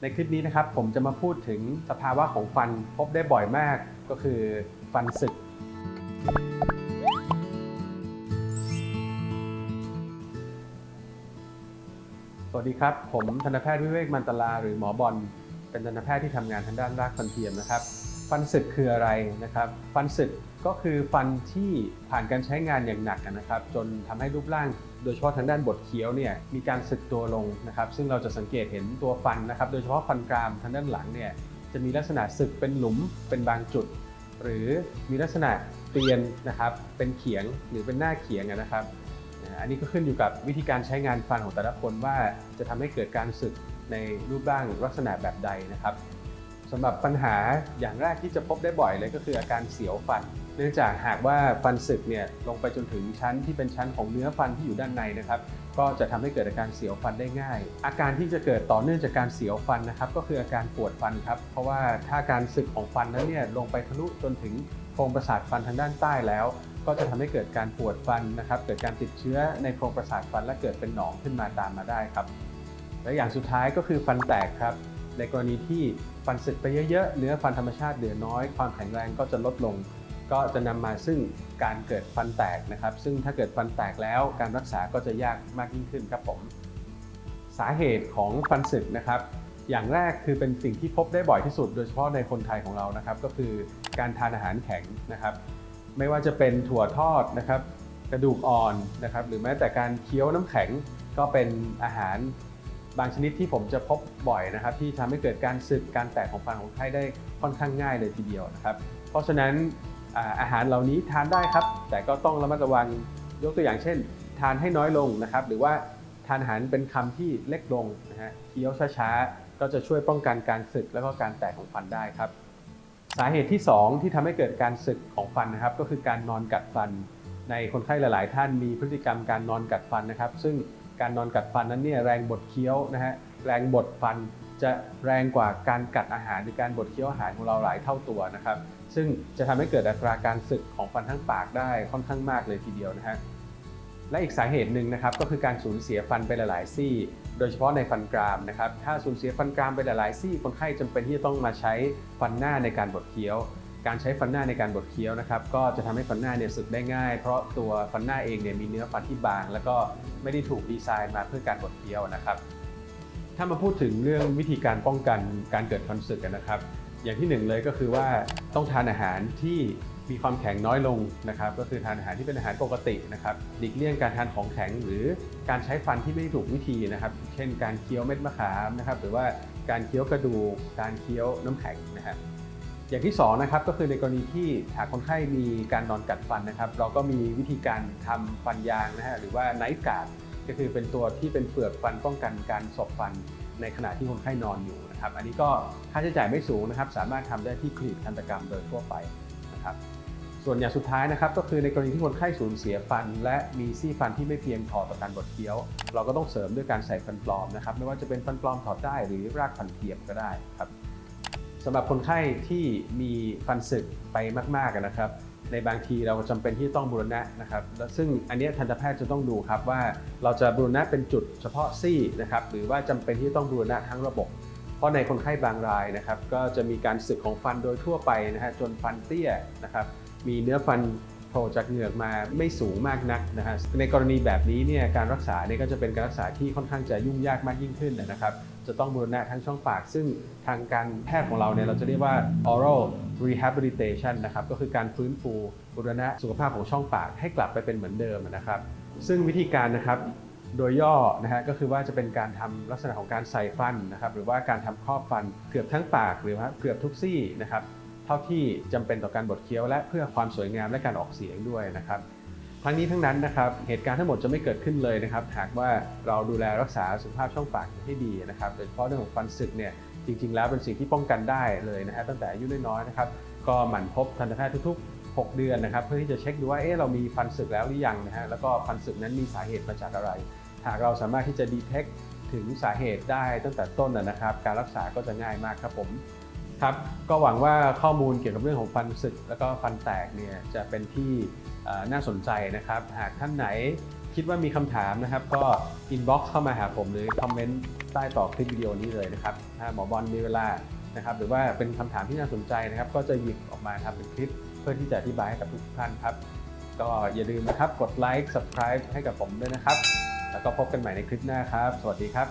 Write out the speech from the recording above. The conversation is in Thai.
ในคลิปนี้นะครับผมจะมาพูดถึงสภาวะของฟันพบได้บ่อยมากก็คือฟันสึก สวัสดีครับ ผมทันตแพทย์วิเวกมันตลาหรือหมอบอลเป็นทันตแพทย์ที่ทำงานทางด้านรากฟันเทียมนะครับ ฟันสึกคืออะไรนะครับ ฟันสึกก็คือฟันที่ผ่านการใช้งานอย่างหนักนะครับ จนทำให้รูปร่างโดยเฉพาะทางด้านบดเคี้ยวเนี่ยมีการสึกตัวลงนะครับ ซึ่งเราจะสังเกตเห็นตัวฟันนะครับ โดยเฉพาะฟันกรามทางด้านหลังเนี่ยจะมีลักษณะสึกเป็นหลุมเป็นบางจุด หรือมีลักษณะเกลียนนะครับ เป็นเขียงหรือเป็นหน้าเขียงนะครับ อันนี้ก็ขึ้นอยู่กับวิธีการใช้งานฟันของแต่ละคนว่าจะทำให้เกิดการสึกในรูปร่างลักษณะแบบใดนะครับ สำหรับปัญหาอย่างแรกที่จะพบได้บ่อยเลยก็คืออาการเสียวฟัน เนื่องจากหากว่าฟันสึกเนี่ยลงไปจนถึงชั้นที่เป็นชั้นของเนื้อฟันที่อยู่ด้านในนะครับ ก็จะทำให้เกิดอาการเสียวฟันได้ง่าย อาการที่จะเกิดต่อเนื่องจากการเสียวฟันนะครับ ก็คืออาการปวดฟันครับ เพราะว่าถ้าการสึกของฟันนั้นเนี่ยลงไปทะลุจนถึงโครงประสาทฟันทางด้านใต้แล้ว ก็จะทำให้เกิดการปวดฟันนะครับ เกิดการติดเชื้อในโครงประสาทฟันและเกิดเป็นหนองขึ้นมาตามมาได้ครับ และอย่างสุดท้ายก็คือฟันแตกครับ ในกรณีที่ฟันสึกไปเยอะๆ เนื้อฟันธรรมชาติเหลือน้อย ความแข็งแรงก็จะลดลง ก็จะนำมาซึ่งการเกิดฟันแตกนะครับ ซึ่งถ้าเกิดฟันแตกแล้วการรักษาก็จะยากมากยิ่งขึ้นครับผม สาเหตุของฟันสึกนะครับ อย่างแรกคือเป็นสิ่งที่พบได้บ่อยที่สุด โดยเฉพาะในคนไทยของเรานะครับ ก็คือการทานอาหารแข็งนะครับ ไม่ว่าจะเป็นถั่วทอดนะครับ กระดูกอ่อนนะครับ หรือแม้แต่การเคี้ยวน้ำแข็งก็เป็นอาหาร บางชนิดที่ผมจะพบบ่อยนะครับ ที่ทำให้เกิดการสึกการแตกของฟันของไข้ได้ค่อนข้างง่ายเลยทีเดียวนะครับ เพราะฉะนั้นอาหารเหล่านี้ทานได้ครับ แต่ก็ต้องระมัดระวังยกตัวอย่างเช่น ทานให้น้อยลงนะครับ หรือว่าทานอาหารเป็นคำที่เล็กลงนะฮะเคี้ยวช้าๆ ก็จะช่วยป้องกันการสึกแล้วก็การแตกของฟันได้ครับ สาเหตุที่ 2 ที่ทำให้เกิดการสึกของฟันนะครับ ก็คือการนอนกัดฟัน ในคนไข้หลาย ๆ ท่านมีพฤติกรรมการนอนกัดฟันนะครับ ซึ่ง การนอนกัดฟันนั้นเนี่ยแรงบดเคี้ยวนะฮะแรงบดฟันจะแรงกว่าการกัดอาหารหรือการบดเคี้ยวอาหารของเราหลายเท่าตัวนะครับ ซึ่งจะทำให้เกิดอัตราการสึกของฟันทั้งปากได้ค่อนข้างมากเลยทีเดียวนะฮะและอีกสาเหตุหนึ่งนะครับก็คือการสูญเสียฟันไปหลาย ๆ ซี่ โดยเฉพาะในฟันกรามนะครับถ้าสูญเสียฟันกรามไปหลาย ๆ ซี่ คนไข้จำเป็นที่จะต้องมาใช้ฟันหน้าในการบดเคี้ยว การใช้ฟันหน้าในการบดเคี้ยวนะครับก็จะทำให้ฟันหน้าเนี่ยสึกได้ง่าย เพราะตัวฟันหน้าเองเนี่ยมีเนื้อฟันที่บาง แล้วก็ไม่ได้ถูกดีไซน์มาเพื่อการบดเคี้ยวนะครับถ้ามาพูดถึงเรื่องวิธีการป้องกันการเกิดฟันสึกนนะครับ อย่างที่หนึ่งเลยก็คือว่าต้องทานอาหารที่มีความแข็งน้อยลงนะครับ ก็คือทานอาหารที่เป็นอาหารปกตินะครับหลีกเลี่ยงการทานของแข็งหรือการใช้ฟันที่ไม่ถูกวิธีนะครับ เช่น การเคี้ยวเม็ดมะขามนะครับ หรือว่าการเคี้ยวกระดูก การเคี้ยวน้ำแข็งนะครับ อย่างที่สองนะครับก็คือในกรณีที่หากคนไข้มีการนอนกัดฟันนะครับ เราก็มีวิธีการทำฟันยางนะฮะหรือว่าไนท์การ์ดก็คือเป็นตัวที่เป็นเปลือกฟันป้องกันการสบฟันในขณะที่คนไข้นอนอยู่นะครับ อันนี้ก็ค่าใช้จ่ายไม่สูงนะครับ สามารถทำได้ที่คลินิกทันตกรรมโดยทั่วไปนะครับ ส่วนอย่างสุดท้ายนะครับก็คือในกรณีที่คนไข้สูญเสียฟัน และมีซี่ฟันที่ไม่เพียงพอต่อการบดเคี้ยว เราก็ต้องเสริมด้วยการใส่ฟันปลอมนะครับไม่ว่าจะเป็นฟันปลอมถอดได้หรือรากฟันเทียมก็ได้ครับ สำหรับคนไข้ที่มีฟันสึกไปมากๆนะครับ ในบางทีเราจำเป็นที่ต้องบูรณะนะครับ ซึ่งอันนี้ทันตแพทย์จะต้องดูครับว่าเราจะบูรณะเป็นจุดเฉพาะซี่นะครับหรือว่าจำเป็นที่ต้องบูรณะทั้งระบบ เพราะในคนไข้บางรายนะครับ ก็จะมีการสึกของฟันโดยทั่วไปนะฮะจนฟันเตี้ยนะครับมีเนื้อฟัน ผล่จากเหงือกมาไม่สูงมากนักนะฮะในกรณีแบบนี้เนี่ยการรักษาเนี่ยก็จะเป็นการรักษาที่ค่อนข้างจะยุ่งยากมากยิ่งขึ้นนะครับจะต้องบูรณะทั้งช่องปาก ซึ่งทางการแพทย์ของเราเนี่ยเราจะเรียกว่า oral rehabilitation นะครับก็คือการฟื้นฟูบูรณะสุขภาพของช่องปากให้กลับไปเป็นเหมือนเดิมนะครับ ซึ่งวิธีการนะครับโดยย่อนะฮะก็คือว่าจะเป็นการทำลักษณะของการใส่ฟันนะครับหรือว่าการทำครอบฟันเกือบทั้งปากหรือว่าเกือบทุกซี่นะครับ เท่าที่จำเป็นต่อการบดเคี้ยวและเพื่อความสวยงามและการออกเสียงด้วยนะครับ ทั้งนี้ทั้งนั้นนะครับเหตุการณ์ทั้งหมดจะไม่เกิดขึ้นเลยนะครับ หากว่าเราดูแลรักษาสุขภาพช่องปากให้ดีนะครับโดยเฉพาะเรื่องของฟันสึกเนี่ยจริง ๆ แล้วเป็นสิ่งที่ป้องกันได้เลยนะฮะตั้งแต่อายุน้อยๆนะครับก็หมั่นพบทันตแพทย์ทุก ๆ 6 เดือนนะครับ เพื่อที่จะเช็คดูว่าเอ๊ะเรามีฟันสึกแล้วหรือยังนะฮะแล้วก็ฟันสึกนั้นมีสาเหตุมาจากอะไร หากเราสามารถที่จะดีเทคถึงสาเหตุได้ตั้งแต่ต้นนะนะครับ การรักษาก็จะง่ายมากครับผม ครับก็หวังว่าข้อมูลเกี่ยวกับเรื่องของฟันสึก แล้วก็ฟันแตกเนี่ยจะเป็นที่น่าสนใจนะครับ หากท่านไหนคิดว่ามีคำถามนะครับ ก็อินบ็อกซ์เข้ามาหาผมหรือคอมเมนต์ใต้ต่อคลิปวิดีโอนี้เลยนะครับถ้าหมอบอลมีเวลานะครับ หรือว่าเป็นคำถามที่น่าสนใจนะครับ ก็จะหยิบออกมาทำเป็นคลิปเพื่อที่จะอธิบายให้กับทุกท่านครับ ก็อย่าลืมนะครับกดไลค์ subscribe ให้กับผมด้วยนะครับ แล้วก็พบกันใหม่ในคลิปหน้าครับ สวัสดีครับ